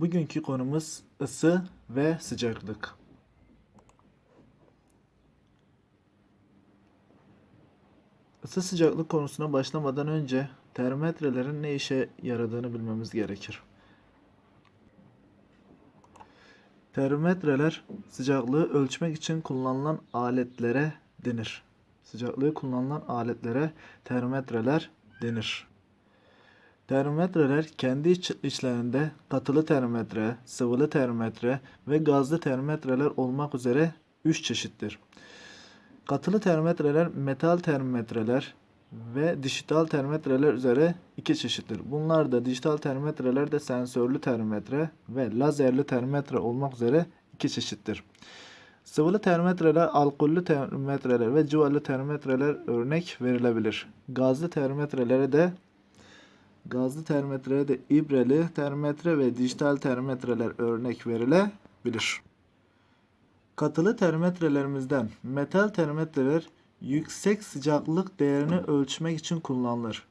Bugünkü konumuz ısı ve sıcaklık. Isı sıcaklık konusuna başlamadan önce termometrelerin ne işe yaradığını bilmemiz gerekir. Termometreler sıcaklığı ölçmek için kullanılan aletlere denir. Sıcaklığı kullanılan aletlere termometreler denir. Termometreler kendi iç- içlerinde katılı termometre, sıvılı termometre ve gazlı termometreler olmak üzere 3 çeşittir. Katılı termometreler metal termometreler ve dijital termometreler üzere iki çeşittir. Bunlar da dijital termometreler de sensörlü termometre ve lazerli termometre olmak üzere iki çeşittir. Sıvılı termometreler, alkollü termometreler ve civarlı termometreler örnek verilebilir. Gazlı termometrelere de Gazlı termometreye de ibreli termometre ve dijital termometreler örnek verilebilir. Katılı termometrelerimizden metal termometreler yüksek sıcaklık değerini ölçmek için kullanılır.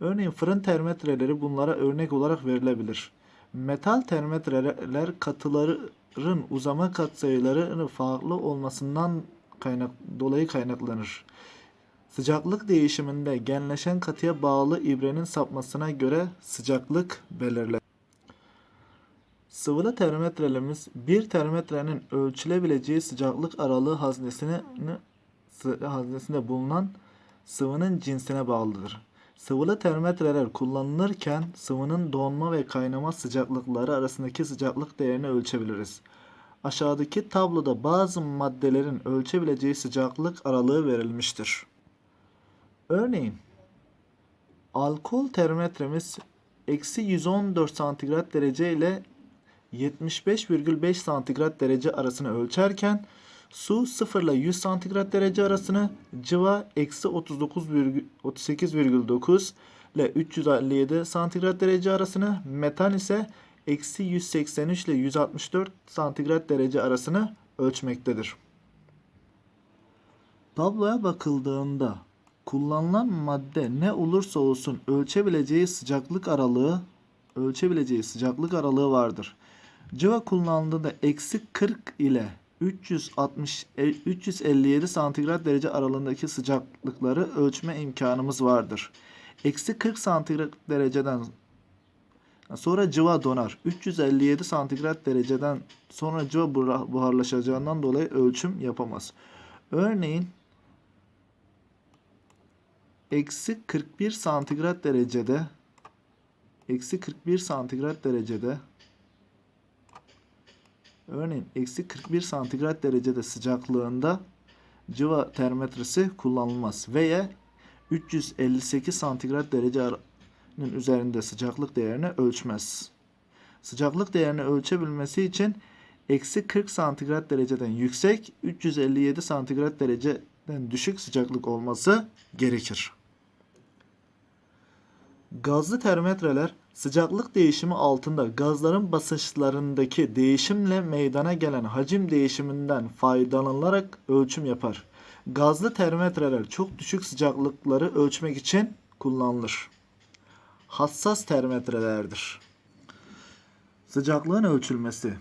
Örneğin fırın termometreleri bunlara örnek olarak verilebilir. Metal termometreler katıların uzama katsayılarının farklı olmasından kaynak dolayı kaynaklanır. Sıcaklık değişiminde genleşen katıya bağlı ibrenin sapmasına göre sıcaklık belirlenir. Sıvılı termometrelerimiz bir termometrenin ölçülebileceği sıcaklık aralığı haznesinde bulunan sıvının cinsine bağlıdır. Sıvılı termometreler kullanılırken sıvının donma ve kaynama sıcaklıkları arasındaki sıcaklık değerini ölçebiliriz. Aşağıdaki tabloda bazı maddelerin ölçebileceği sıcaklık aralığı verilmiştir. Örneğin alkol termometremiz eksi 114 santigrat derece ile 75,5 santigrat derece arasını ölçerken su 0 ile 100 santigrat derece arasını cıva eksi 39 virgül- 38,9 ile 357 santigrat derece arasını metan ise eksi 183 ile 164 santigrat derece arasını ölçmektedir. Tabloya bakıldığında kullanılan madde ne olursa olsun ölçebileceği sıcaklık aralığı ölçebileceği sıcaklık aralığı vardır. Cıva kullanıldığında eksi 40 ile 360 e, 357 santigrat derece aralığındaki sıcaklıkları ölçme imkanımız vardır. Eksi 40 santigrat dereceden sonra cıva donar. 357 santigrat dereceden sonra cıva buhar- buharlaşacağından dolayı ölçüm yapamaz. Örneğin eksi 41 santigrat derecede eksi 41 santigrat derecede örneğin eksi 41 santigrat derecede sıcaklığında cıva termometresi kullanılmaz veya 358 santigrat derecenin üzerinde sıcaklık değerini ölçmez. Sıcaklık değerini ölçebilmesi için eksi 40 santigrat dereceden yüksek 357 santigrat dereceden düşük sıcaklık olması gerekir. Gazlı termometreler sıcaklık değişimi altında gazların basınçlarındaki değişimle meydana gelen hacim değişiminden faydalanılarak ölçüm yapar. Gazlı termometreler çok düşük sıcaklıkları ölçmek için kullanılır. Hassas termometrelerdir. Sıcaklığın ölçülmesi.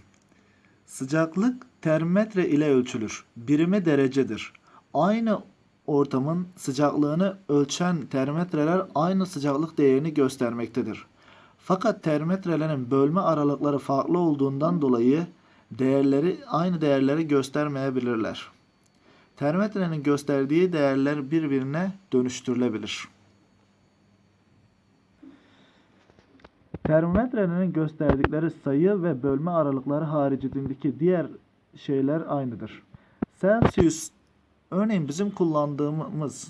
Sıcaklık termometre ile ölçülür. Birimi derecedir. Aynı ortamın sıcaklığını ölçen termometreler aynı sıcaklık değerini göstermektedir. Fakat termometrelerin bölme aralıkları farklı olduğundan dolayı değerleri aynı değerleri göstermeyebilirler. Termometrenin gösterdiği değerler birbirine dönüştürülebilir. Termometrenin gösterdikleri sayı ve bölme aralıkları haricindeki diğer şeyler aynıdır. Celsius örneğin bizim kullandığımız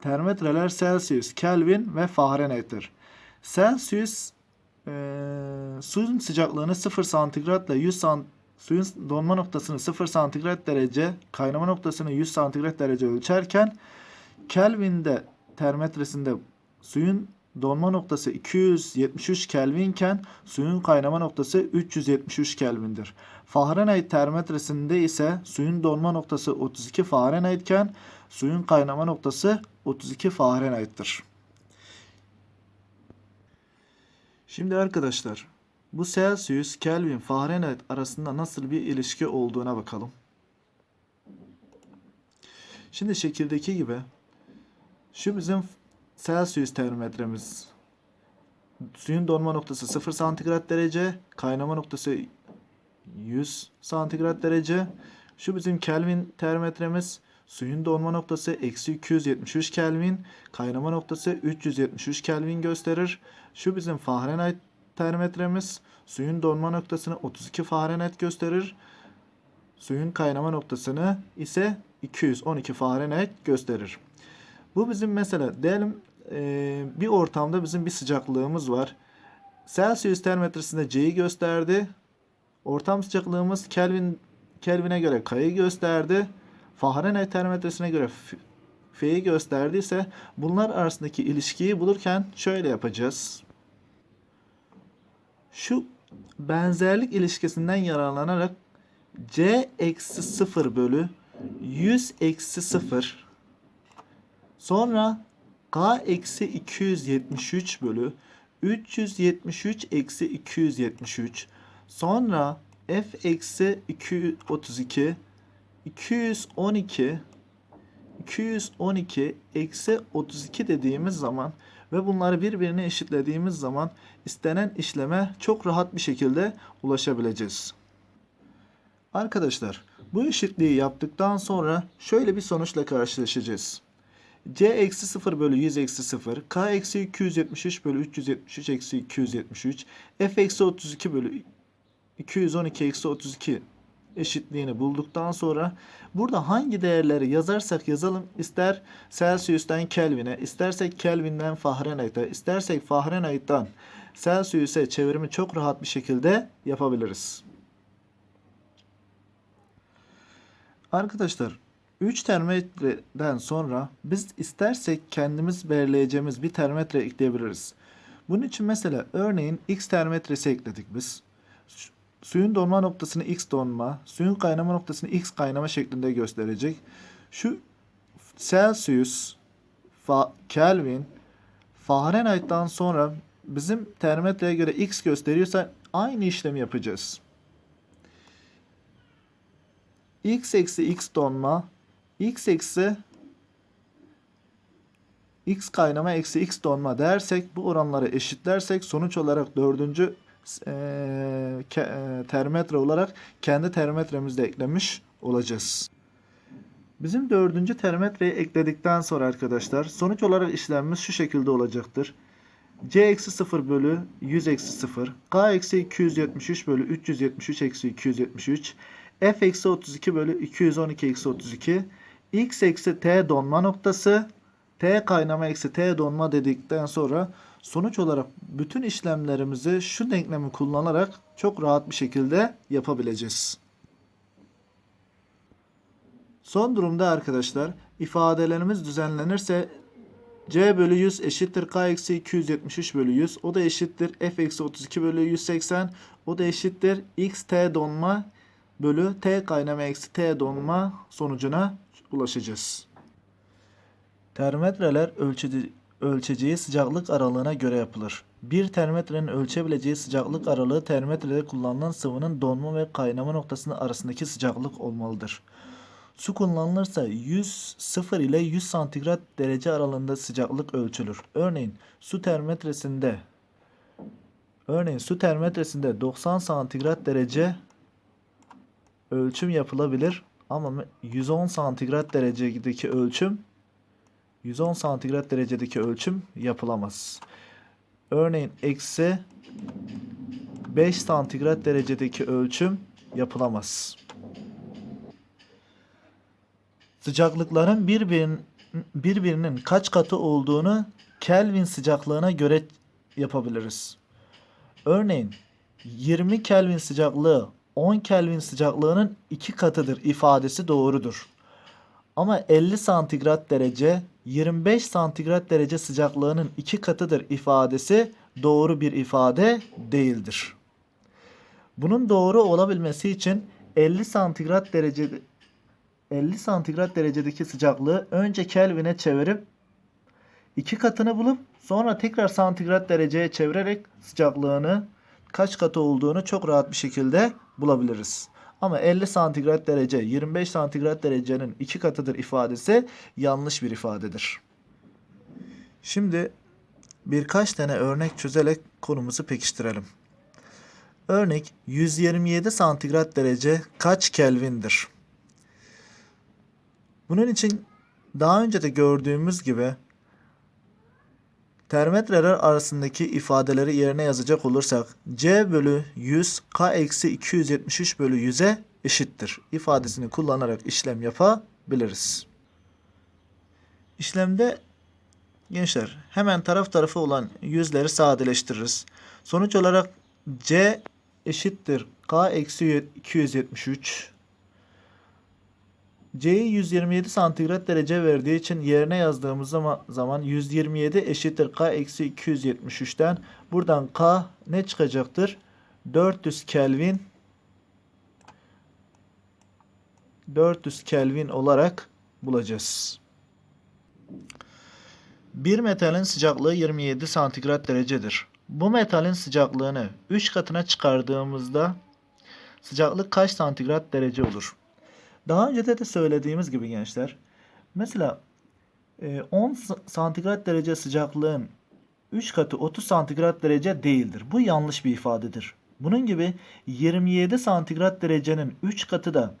termometreler Celsius, Kelvin ve Fahrenheit'tir. Celsius eee, suyun sıcaklığını 0 santigrat ile 100 san, suyun donma noktasını 0 santigrat derece, kaynama noktasını 100 santigrat derece ölçerken Kelvin'de termometresinde suyun donma noktası 273 Kelvin iken suyun kaynama noktası 373 Kelvin'dir. Fahrenheit termometresinde ise suyun donma noktası 32 Fahrenheit iken suyun kaynama noktası 32 Fahrenheit'tir. Şimdi arkadaşlar bu Celsius, Kelvin, Fahrenheit arasında nasıl bir ilişki olduğuna bakalım. Şimdi şekildeki gibi şu bizim Celsius termometremiz. Suyun donma noktası 0 santigrat derece, kaynama noktası 100 santigrat derece. Şu bizim Kelvin termometremiz. Suyun donma noktası eksi 273 Kelvin, kaynama noktası 373 Kelvin gösterir. Şu bizim Fahrenheit termometremiz. Suyun donma noktasını 32 Fahrenheit gösterir. Suyun kaynama noktasını ise 212 Fahrenheit gösterir. Bu bizim mesela diyelim eee, bir ortamda bizim bir sıcaklığımız var. Celsius termometresinde C'yi gösterdi. Ortam sıcaklığımız Kelvin Kelvin'e göre K'yı gösterdi. Fahrenheit termometresine göre F'yi gösterdiyse bunlar arasındaki ilişkiyi bulurken şöyle yapacağız. Şu benzerlik ilişkisinden yararlanarak C eksi 0 bölü 100 eksi 0 sonra K eksi 273 bölü 373 eksi 273 sonra F eksi 232 212 212 eksi 32 dediğimiz zaman ve bunları birbirine eşitlediğimiz zaman istenen işleme çok rahat bir şekilde ulaşabileceğiz. Arkadaşlar bu eşitliği yaptıktan sonra şöyle bir sonuçla karşılaşacağız. C eksi 0 bölü 100 eksi 0, K eksi 273 bölü 373 eksi 273, F eksi 32 bölü 212 eksi 32 eşitliğini bulduktan sonra burada hangi değerleri yazarsak yazalım ister Celsius'tan Kelvin'e, istersek Kelvin'den Fahrenheit'e, istersek Fahrenheit'tan Celsius'e çevirimi çok rahat bir şekilde yapabiliriz. Arkadaşlar 3 termometreden sonra biz istersek kendimiz belirleyeceğimiz bir termometre ekleyebiliriz. Bunun için mesela örneğin X termometresi ekledik biz. Su- Suyun donma noktasını X donma, suyun kaynama noktasını X kaynama şeklinde gösterecek. Şu Celsius, Fa- Kelvin, Fahrenheit'tan sonra bizim termometreye göre X gösteriyorsa aynı işlemi yapacağız. X eksi X donma, X eksi X kaynama eksi X donma dersek bu oranları eşitlersek sonuç olarak dördüncü ke- eee, termometre olarak kendi termometremizi eklemiş olacağız. Bizim dördüncü termometreyi ekledikten sonra arkadaşlar sonuç olarak işlemimiz şu şekilde olacaktır. C eksi 0 bölü 100 eksi 0. K eksi 273 bölü 373 eksi 273. F eksi 32 bölü 212 eksi 32. X eksi T donma noktası. T kaynama eksi T donma dedikten sonra sonuç olarak bütün işlemlerimizi şu denklemi kullanarak çok rahat bir şekilde yapabileceğiz. Son durumda arkadaşlar ifadelerimiz düzenlenirse C bölü 100 eşittir K eksi 273 bölü 100. O da eşittir F eksi 32 bölü 180. O da eşittir X T donma bölü T kaynama eksi T donma sonucuna ulaşacağız. Termometreler ölçeci, ölçeceği sıcaklık aralığına göre yapılır. Bir termometrenin ölçebileceği sıcaklık aralığı termometrede kullanılan sıvının donma ve kaynama noktasının arasındaki sıcaklık olmalıdır. Su kullanılırsa 100 0 ile 100 santigrat derece aralığında sıcaklık ölçülür. Örneğin su termometresinde örneğin su termometresinde 90 santigrat derece ölçüm yapılabilir ama 110 santigrat derecedeki ölçüm 110 santigrat derecedeki ölçüm yapılamaz. Örneğin eksi 5 santigrat derecedeki ölçüm yapılamaz. Sıcaklıkların birbirinin, birbirinin kaç katı olduğunu Kelvin sıcaklığına göre yapabiliriz. Örneğin 20 Kelvin sıcaklığı 10 Kelvin sıcaklığının iki katıdır ifadesi doğrudur. Ama 50 santigrat derece 25 santigrat derece sıcaklığının iki katıdır ifadesi doğru bir ifade değildir. Bunun doğru olabilmesi için 50 santigrat derece 50 santigrat derecedeki sıcaklığı önce Kelvin'e çevirip iki katını bulup sonra tekrar santigrat dereceye çevirerek sıcaklığını kaç katı olduğunu çok rahat bir şekilde bulabiliriz. Ama 50 santigrat derece 25 santigrat derecenin iki katıdır ifadesi yanlış bir ifadedir. Şimdi birkaç tane örnek çözerek konumuzu pekiştirelim. Örnek 127 santigrat derece kaç Kelvin'dir? Bunun için daha önce de gördüğümüz gibi termetreler arasındaki ifadeleri yerine yazacak olursak C bölü 100 K eksi 273 bölü 100'e eşittir. ifadesini kullanarak işlem yapabiliriz. İşlemde gençler hemen taraf tarafa olan yüzleri sadeleştiririz. Sonuç olarak C eşittir K eksi 273 C'yi 127 santigrat derece verdiği için yerine yazdığımız zaman, zaman 127 eşittir K eksi 273'ten buradan K ne çıkacaktır? 400 Kelvin 400 Kelvin olarak bulacağız. Bir metalin sıcaklığı 27 santigrat derecedir. Bu metalin sıcaklığını 3 katına çıkardığımızda sıcaklık kaç santigrat derece olur? Daha önce de, de söylediğimiz gibi gençler. Mesela e, 10 santigrat derece sıcaklığın 3 katı 30 santigrat derece değildir. Bu yanlış bir ifadedir. Bunun gibi 27 santigrat derecenin 3 katı da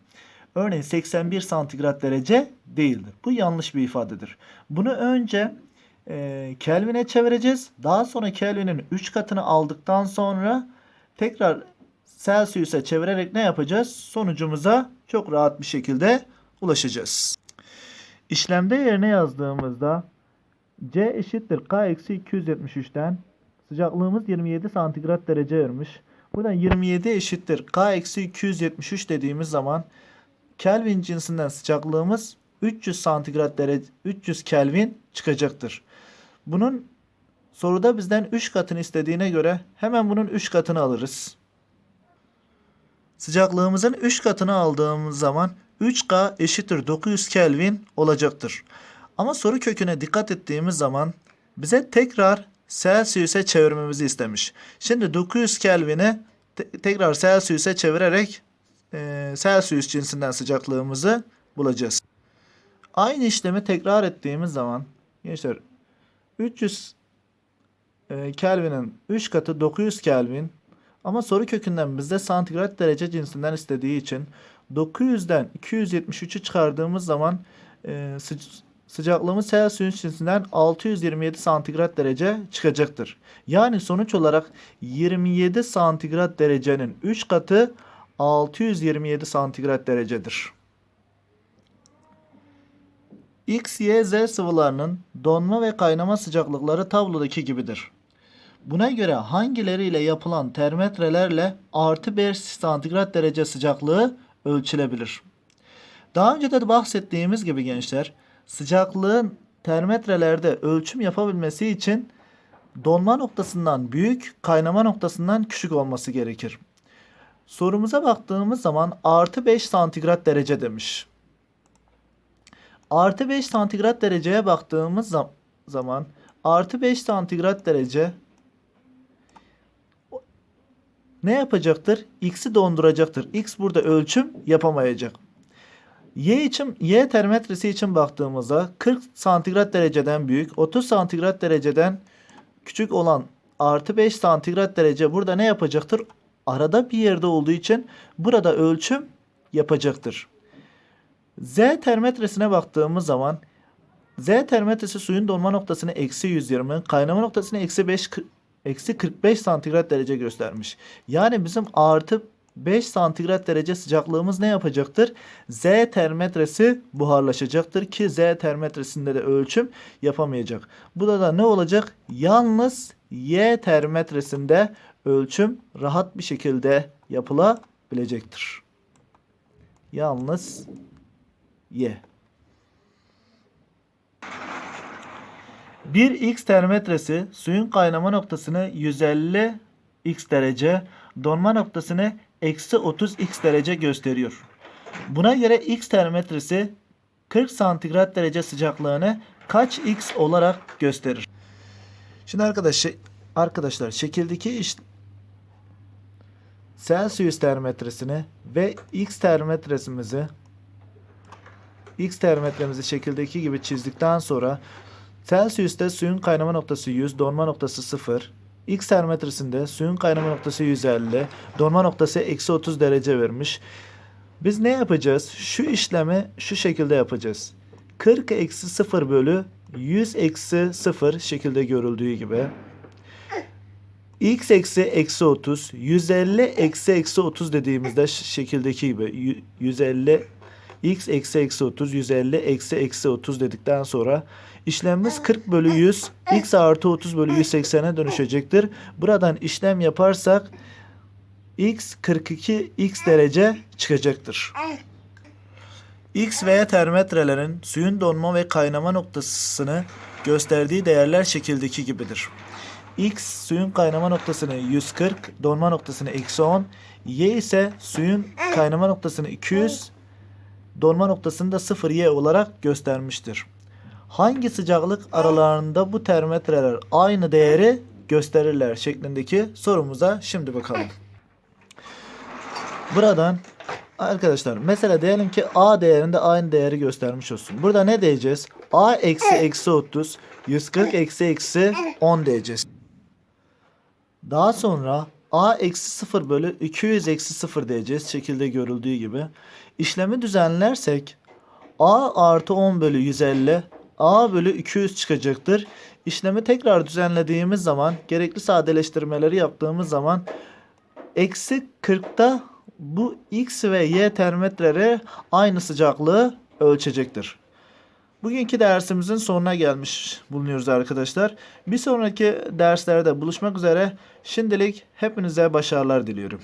örneğin 81 santigrat derece değildir. Bu yanlış bir ifadedir. Bunu önce e, Kelvin'e çevireceğiz. Daha sonra Kelvin'in 3 katını aldıktan sonra tekrar Celsius'a çevirerek ne yapacağız? Sonucumuza çok rahat bir şekilde ulaşacağız. İşlemde yerine yazdığımızda C eşittir K eksi 273'ten sıcaklığımız 27 santigrat derece vermiş. Buradan 27 eşittir K eksi 273 dediğimiz zaman Kelvin cinsinden sıcaklığımız 300 santigrat derece 300 Kelvin çıkacaktır. Bunun soruda bizden 3 katını istediğine göre hemen bunun 3 katını alırız. Sıcaklığımızın 3 katını aldığımız zaman 3K eşittir 900 Kelvin olacaktır. Ama soru köküne dikkat ettiğimiz zaman bize tekrar Celsius'e çevirmemizi istemiş. Şimdi 900 Kelvin'i te- tekrar Celsius'e çevirerek e, Celsius cinsinden sıcaklığımızı bulacağız. Aynı işlemi tekrar ettiğimiz zaman gençler 300 e, Kelvin'in 3 katı 900 Kelvin ama soru kökünden bizde santigrat derece cinsinden istediği için 900'den 273'ü çıkardığımız zaman e, sı- sıcaklığımız Celsius cinsinden 627 santigrat derece çıkacaktır. Yani sonuç olarak 27 santigrat derecenin 3 katı 627 santigrat derecedir. X, Y, Z sıvılarının donma ve kaynama sıcaklıkları tablodaki gibidir. Buna göre hangileriyle yapılan termetrelerle artı 5 santigrat derece sıcaklığı ölçülebilir? Daha önce de bahsettiğimiz gibi gençler sıcaklığın termetrelerde ölçüm yapabilmesi için donma noktasından büyük, kaynama noktasından küçük olması gerekir. Sorumuza baktığımız zaman artı 5 santigrat derece demiş. Artı 5 santigrat dereceye baktığımız zam- zaman artı 5 santigrat derece ne yapacaktır? X'i donduracaktır. X burada ölçüm yapamayacak. Y için Y termometresi için baktığımızda 40 santigrat dereceden büyük, 30 santigrat dereceden küçük olan artı 5 santigrat derece burada ne yapacaktır? Arada bir yerde olduğu için burada ölçüm yapacaktır. Z termometresine baktığımız zaman Z termometresi suyun donma noktasını eksi 120, kaynama noktasını eksi 5 eksi 45 santigrat derece göstermiş. Yani bizim artı 5 santigrat derece sıcaklığımız ne yapacaktır? Z termometresi buharlaşacaktır ki Z termometresinde de ölçüm yapamayacak. Bu da, ne olacak? Yalnız Y termometresinde ölçüm rahat bir şekilde yapılabilecektir. Yalnız Y. Bir X termometresi suyun kaynama noktasını 150 X derece, donma noktasını eksi 30 X derece gösteriyor. Buna göre X termometresi 40 santigrat derece sıcaklığını kaç X olarak gösterir? Şimdi arkadaşlar, arkadaşlar şekildeki iş, Celsius termometresini ve X termometresimizi X termometremizi şekildeki gibi çizdikten sonra Celsius'te suyun kaynama noktası 100, donma noktası 0. X termometresinde suyun kaynama noktası 150, donma noktası eksi 30 derece vermiş. Biz ne yapacağız? Şu işlemi şu şekilde yapacağız. 40 eksi 0 bölü 100 eksi 0 şekilde görüldüğü gibi. X eksi eksi 30, 150 eksi eksi 30 dediğimizde şekildeki gibi Yü- 150 x eksi eksi 30, 150 eksi eksi 30 dedikten sonra işlemimiz 40 bölü 100, x artı 30 bölü 180'e dönüşecektir. Buradan işlem yaparsak x 42 x derece çıkacaktır. X ve Y termometrelerin suyun donma ve kaynama noktasını gösterdiği değerler şekildeki gibidir. X suyun kaynama noktasını 140, donma noktasını eksi 10. Y ise suyun kaynama noktasını 200, donma noktasını da 0 Y olarak göstermiştir. Hangi sıcaklık aralarında bu termometreler aynı değeri gösterirler şeklindeki sorumuza şimdi bakalım. Buradan arkadaşlar mesela diyelim ki A değerinde aynı değeri göstermiş olsun. Burada ne diyeceğiz? A eksi eksi 30 140 eksi eksi 10 diyeceğiz. Daha sonra A eksi 0 bölü 200 eksi 0 diyeceğiz. Şekilde görüldüğü gibi. İşlemi düzenlersek A artı 10 bölü 150 A bölü 200 çıkacaktır. İşlemi tekrar düzenlediğimiz zaman gerekli sadeleştirmeleri yaptığımız zaman eksi 40'ta bu X ve Y termometreleri aynı sıcaklığı ölçecektir. Bugünkü dersimizin sonuna gelmiş bulunuyoruz arkadaşlar. Bir sonraki derslerde buluşmak üzere. Şimdilik hepinize başarılar diliyorum.